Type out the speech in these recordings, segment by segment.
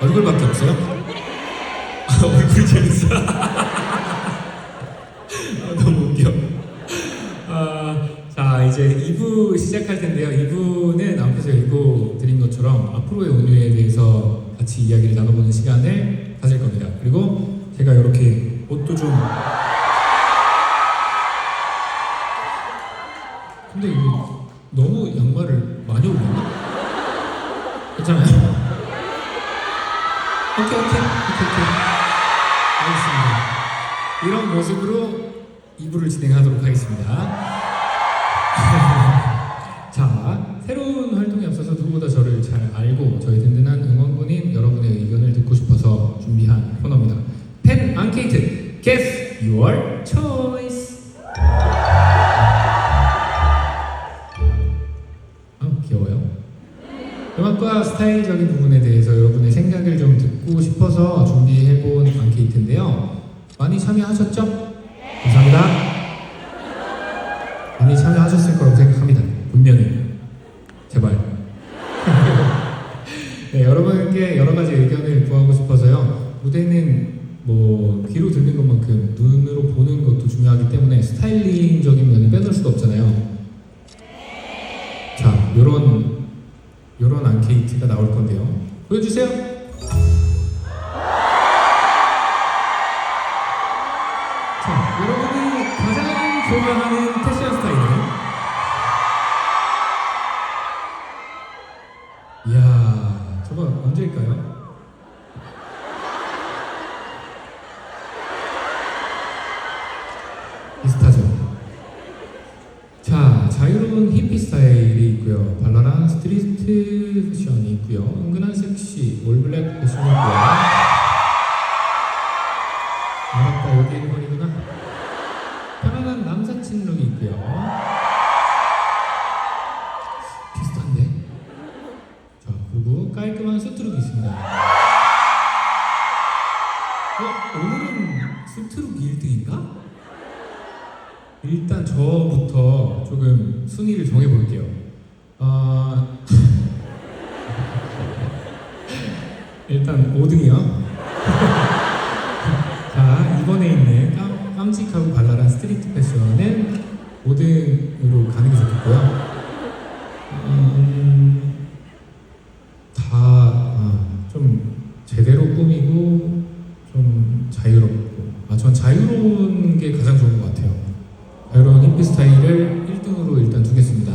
얼굴밖에 없어요? 아, 얼굴이 재밌어. 아, 너무 웃겨. 아, 자 이제 2부 시작할 텐데요. 2부는 앞에서 읽어드린 것처럼 앞으로의 온유에 대해서 같이 이야기를 나눠보는 시간을 가질 겁니다. 그리고 제가 이렇게 옷도 좀 오케이 알겠습니다. 이런 모습으로 2부를 진행하도록 하겠습니다. 자, 새로운 활동에 앞서서 누구보다 저를 잘 알고 저희 싶어서 준비해본 앙케이트인데요. 많이 참여하셨죠? 감사합니다. 많이 참여하셨을 거라고 생각합니다. 분명히. 제발. 네, 여러분께 여러 가지 의견을 구하고 싶어서요. 무대는 뭐 귀로 듣는 것만큼 눈으로 보는 것도 중요하기 때문에 스타일링적인 면을 빼놓을 수가 없잖아요. 자, 요런 요런 앙케이트가 나올 건데요. 보여주세요. 이야, 저거 언제일까요? 비슷하죠? 자, 자유로운 히피 스타일이 있고요. 발랄한 스트리트 패션이 있고요. 은근한 섹시, 올블랙 패션이 있고요. 알았다, 여기 1번이구나. 편안한 남사친 룩이 있고요. 일단 저부터 조금 순위를 정해볼게요. 어... 일단 5등이요. 자, 이번에 있는 깜, 깜찍하고 발랄한 스트리트 패션은 5등으로 가는 게 좋겠고요. 음, 다, 아, 좀 제대로 꾸미고 좀 자유롭고, 아, 전 자유로운 게 가장 좋은 것 같아요. 힙비 스타일을 1등으로 일단 두겠습니다.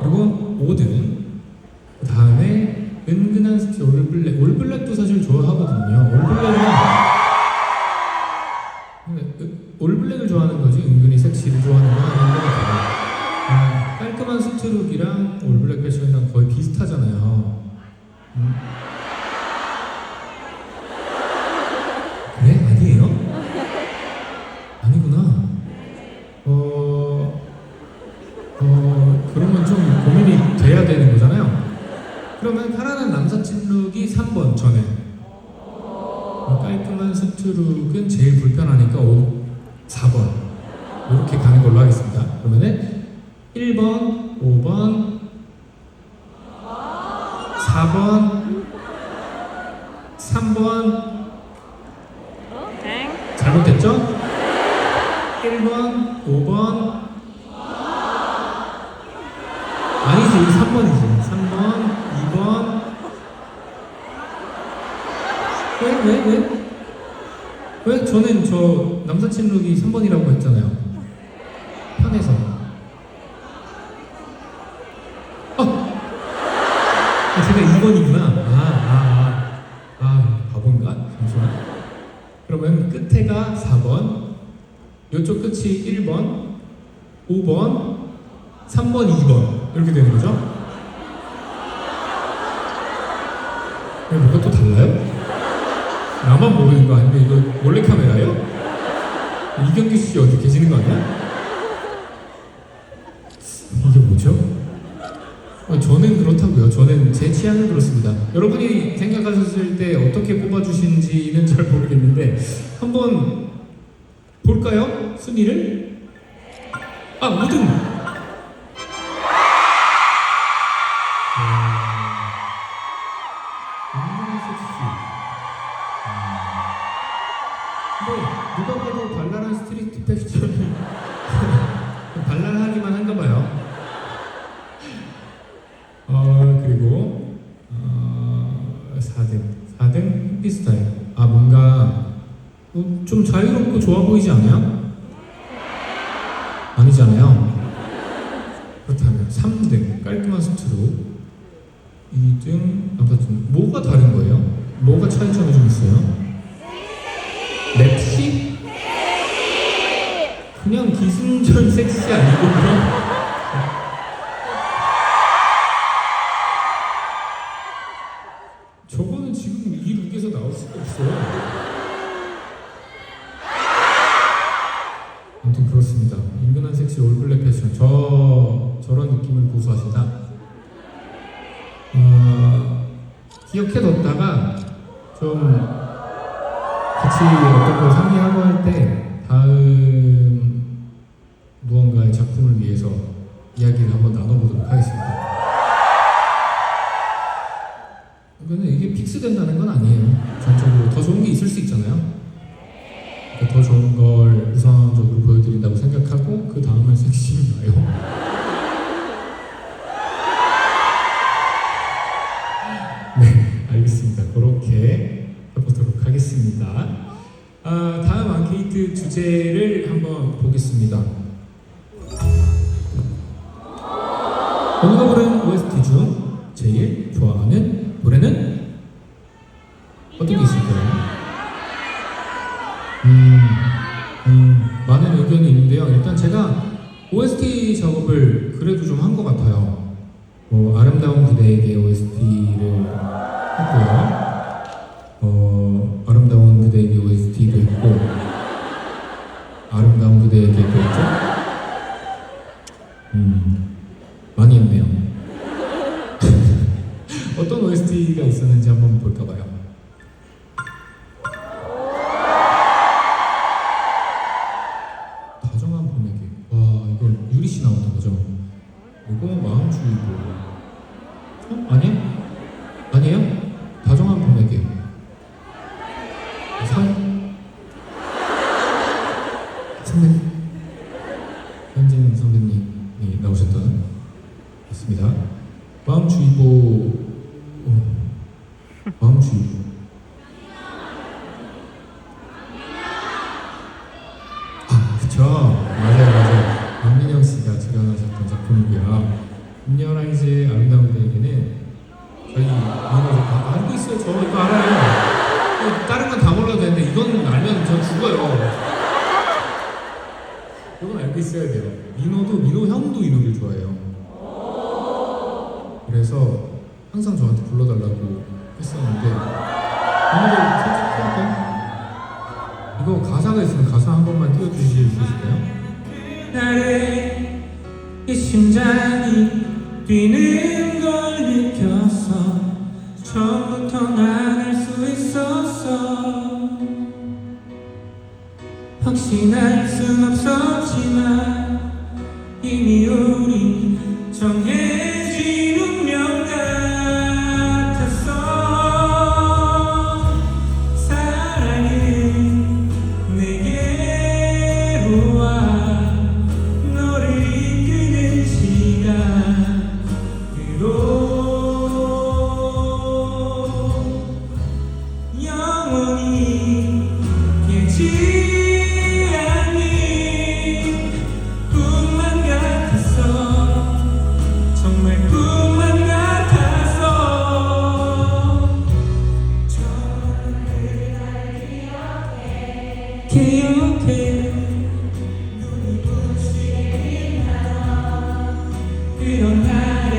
그리고 5등. 그 다음에 은근한 섹시 올블랙. 올블랙도 사실 좋아하거든요. 올블랙은 은- 올블랙을 좋아하는 거지 은근히 섹시를 좋아하는 건 아닌 것 같아요. 아, 깔끔한 수트룩이랑 올블랙 패션이랑 거의 비슷하잖아요. 음. 그러면 편안한 남사친 룩이 3번 전에. 어, 깔끔한 수트 룩은 제일 불편하니까 5, 4번. 이렇게 가는 걸로 하겠습니다. 그러면은 1번, 5번, 4번, 3번, 잘못됐죠? 1번, 5번 아니지 3번이지 3번, 2번 왜? 왜? 왜? 왜? 저는 저 남사친 룩이 3번이라고 했잖아요 편해서 어! 아, 제가 2번이구나 아, 아, 아, 아 바본가? 잠시만 그러면 끝에가 4번, 이쪽 끝이 1번, 5번, 3번, 2번 이렇게 되는 거죠? 왜 뭐가 또 달라요? 나만 모르는 거 아닌데 이거 몰래 카메라예요? 이경규 씨 어디 계시는 거 아니야? 이게 뭐죠? 어, 저는 그렇다고요. 저는 제 취향은 그렇습니다. 여러분이 생각하셨을 때 어떻게 뽑아주신지는 잘 모르겠는데 한번 볼까요? 순위를? 아, 우등! 그리고 어, 4등. 4등 히피스타일. 아, 뭔가 어, 좀 자유롭고 좋아 보이지 않아요? 아니잖아요. 그렇다면 3등 깔끔한 스트로 2등 남사친 뭐가 다른 거예요? 뭐가 차이점이 좀 있어요? 맵시? 그냥 기승전 섹시 기억해뒀다가 좀 같이 어떤 걸 상의하고 할 때 다음 무언가의 작품을 위해서 이야기를 한번 나눠보도록 하겠습니다. 근데 이게 픽스된다는 건 아니에요. 전적으로 더 좋은 게 있을 수 있잖아요. 그러니까 더 좋은 걸 우선적으로 보여드린다고 생각하고 그 다음은 섹시인가요? 네, 알겠습니다. 그렇게 해보도록 하겠습니다. 앙케이트 주제를 한번 보겠습니다. 오늘가 부른 OST 중 제일 좋아하는 노래는 어떤 게 있을까요? 음, 음, 많은 의견이 있는데요. 일단 제가 OST 작업을 그래도 좀 한 것 같아요. 뭐 아름다운 그대에게 OST 있습니다. 마음주의보. 어, 마음주의보. 아, 그쵸. 맞아요, 맞아요. 박민영 씨가 출연하셨던 작품이고요. 임녀라이즈의 아름다운 그대에게는 저희 민호도 다 알고 있어요. 저 이거 알아요. 이거 다른 건 다 몰라도 되는데 이건 알면 저 죽어요. 이건 알고 있어야 돼요. 민호도 민호 형도 이 노래 좋아해요. 항상 저한테 불러달라고 했었는데 오늘도 솔직히 할까요? 이거 가사가 있으면 가사 한 번만 띄워주실 수 있을까요? 나를 이 심장이 뛰는 걸 느꼈어 처음부터 난 알 수 있었어 확신할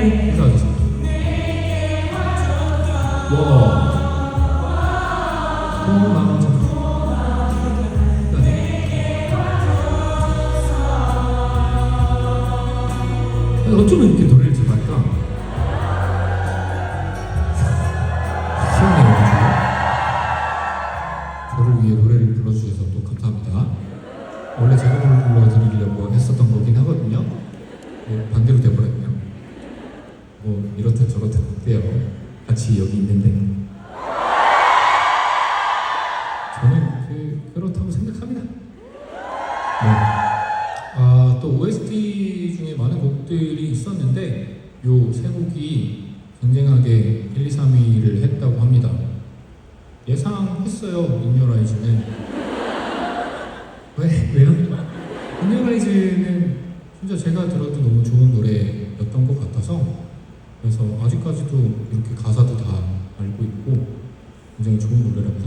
와. 고마워. 어쩌면 이렇게 노래를 잘할까? 원래 제가 불러드리려고 했었던 거긴 하거든요. 뭐 반대로. 뭐 이렇듯 저렇듯 어때요? 같이 여기 있는데 저는 그 그렇다고 생각합니다. 네. 아, 또 OST 중에 많은 곡들이 있었는데 요 세 곡이 쟁쟁하게 1, 2, 3위를 했다고 합니다. 예상했어요, 인여라이즈는. 왜? 왜요? 인여라이즈는 진짜 제가 들어도 너무 좋은 노래였던 것 같아서 그래서 아직까지도 이렇게 가사도 다 알고 있고 굉장히 좋은 노래라고.